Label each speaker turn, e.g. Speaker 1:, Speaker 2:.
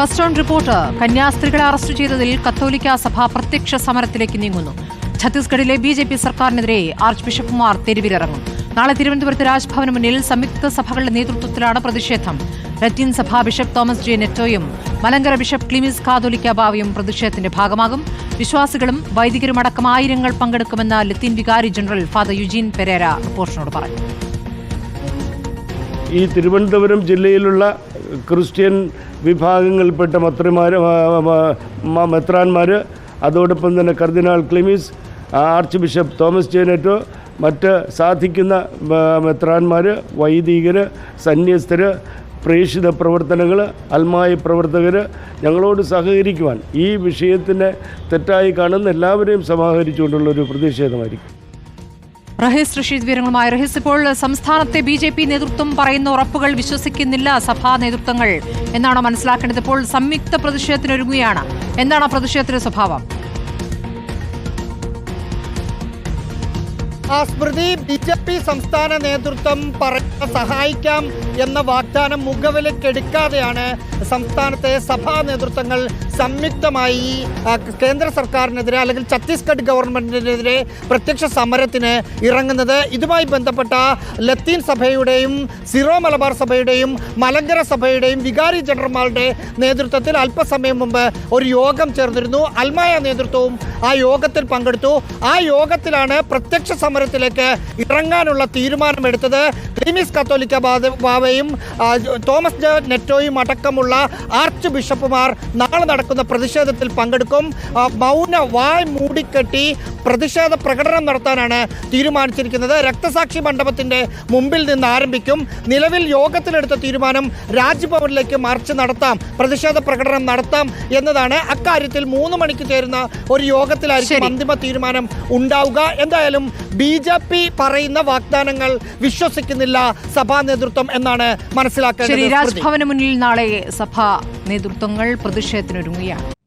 Speaker 1: First on report. കന്യാസ്ത്രീകളെ arrest ചെയ്തതിൽ കത്തോലിക്ക സഭ പ്രത്യക്ഷ സമരത്തിലേക്ക് നീങ്ങുന്നു. ഛത്തീസ്ഗഡിലെ ബി ജെ പി സർക്കാരിനെതിരെ ആർച്ച് ബിഷപ്പുമാർ തെരുവിലിറങ്ങും. നാളെ തിരുവനന്തപുരത്ത് രാജ്ഭവന് മുന്നിൽ സംയുക്ത സഭകളുടെ നേതൃത്വത്തിലാണ് പ്രതിഷേധം. ലത്തീൻ സഭാ ബിഷപ്പ് തോമസ് ജെ നെറ്റോയും മലങ്കര ബിഷപ്പ് ക്ലിമിസ് കാതോലിക്ക ബാവയും പ്രതിഷേധത്തിന്റെ ഭാഗമാകും. വിശ്വാസികളും വൈദികരുമടക്കം ആയിരങ്ങൾ പങ്കെടുക്കുമെന്ന് ലത്തീൻ വികാരി ജനറൽ ഫാദർ യുജീൻ പെരേര റിപ്പോർട്ടിനോട് പറഞ്ഞു.
Speaker 2: ഈ തിരുവനന്തപുരം ജില്ലയിലുള്ള ക്രിസ്ത്യൻ വിഭാഗങ്ങളിൽപ്പെട്ട മത്രിമാർ മെത്രാന്മാർ അതോടൊപ്പം തന്നെ കർദിനാൾ Cleemis archbishop Thomas J Netto മറ്റ് സാധിക്കുന്ന മെത്രാന്മാർ വൈദികർ സന്യസ്തർ പ്രേക്ഷിത പ്രവർത്തനങ്ങൾ അൽമായ പ്രവർത്തകർ ഞങ്ങളോട് സഹകരിക്കുവാൻ ഈ വിഷയത്തിനെ തെറ്റായി കാണുന്ന എല്ലാവരെയും സമാഹരിച്ചുകൊണ്ടുള്ള ഒരു പ്രതിഷേധമായിരിക്കും.
Speaker 1: റഹീസ് റഷീദ് വിവരങ്ങളുമായി റഹീസ് ഇപ്പോൾ സംസ്ഥാനത്തെ ബി ജെ പി നേതൃത്വം പറയുന്ന ഉറപ്പുകൾ വിശ്വസിക്കുന്നില്ല സഭാ നേതൃത്വങ്ങൾ എന്നാണോ മനസ്സിലാക്കേണ്ടത്. ഇപ്പോൾ സംയുക്ത പ്രതിഷേധത്തിനൊരുങ്ങുകയാണ്. എന്താണ് പ്രതിഷേധത്തിന്റെ സ്വഭാവം?
Speaker 3: ആ സ്മൃതി ബി ജെ പി സംസ്ഥാന നേതൃത്വം പറയുന്ന സഹായിക്കാം എന്ന വാഗ്ദാനം മുഖവിലക്കെടുക്കാതെയാണ് സംസ്ഥാനത്തെ സഭാ നേതൃത്വങ്ങൾ സംയുക്തമായി കേന്ദ്ര സർക്കാരിനെതിരെ അല്ലെങ്കിൽ ഛത്തീസ്ഗഡ് ഗവൺമെന്റിനെതിരെ പ്രത്യക്ഷ സമരത്തിന് ഇറങ്ങുന്നത്. ഇതുമായി ബന്ധപ്പെട്ട ലത്തീൻ സഭയുടെയും സിറോ മലബാർ സഭയുടെയും മലങ്കര സഭയുടെയും വികാരി ജനറൽമാരുടെ നേതൃത്വത്തിൽ അല്പസമയം മുമ്പ് ഒരു യോഗം ചേർന്നിരുന്നു. അൽമായ നേതൃത്വവും ആ യോഗത്തിൽ പങ്കെടുത്തു. ആ യോഗത്തിലാണ് പ്രത്യക്ഷ സമരത്തിലേക്ക് ഇറങ്ങാനുള്ള തീരുമാനമെടുത്തത് ക്ലീമിസ് കത്തോലിക്ക ബാവ- ബാവയും തോമസ് ജെ നെറ്റോയും അടക്കമുള്ള ആർച്ച് ബിഷപ്പുമാർ നാളെ നടക്കുന്ന പ്രതിഷേധത്തിൽ പങ്കെടുക്കും. മൗന വായ് മൂടിക്കെട്ടി പ്രതിഷേധ പ്രകടനം നടത്താനാണ് തീരുമാനിച്ചിരിക്കുന്നത്. രക്തസാക്ഷി മണ്ഡപത്തിന്റെ മുമ്പിൽ നിന്ന് ആരംഭിക്കും. നിലവിൽ യോഗത്തിലെടുത്ത തീരുമാനം രാജ്ഭവനിലേക്ക് മാർച്ച് നടത്താം. പ്രതിഷേധ പ്രകടനം നടത്താം എന്നതാണ് അക്കാര്യത്തിൽ മൂന്ന് മണിക്ക് ചേരുന്ന ഒരു യോഗത്തിലായിരിക്കും. അന്തിമ തീരുമാനം ഉണ്ടാവുക. എന്തായാലും ബി ജെ പി പറയുന്ന വാഗ്ദാനങ്ങൾ വിശ്വസിക്കുന്നില്ല സഭാ നേതൃത്വം എന്നാണ് മനസ്സിലാക്കുന്നത്
Speaker 1: രാജ്ഭവന് മുന്നിൽ നാളെ സഭാ നേതൃത്വങ്ങൾ പ്രതിഷേധത്തിനൊരുങ്ങുകയാണ്.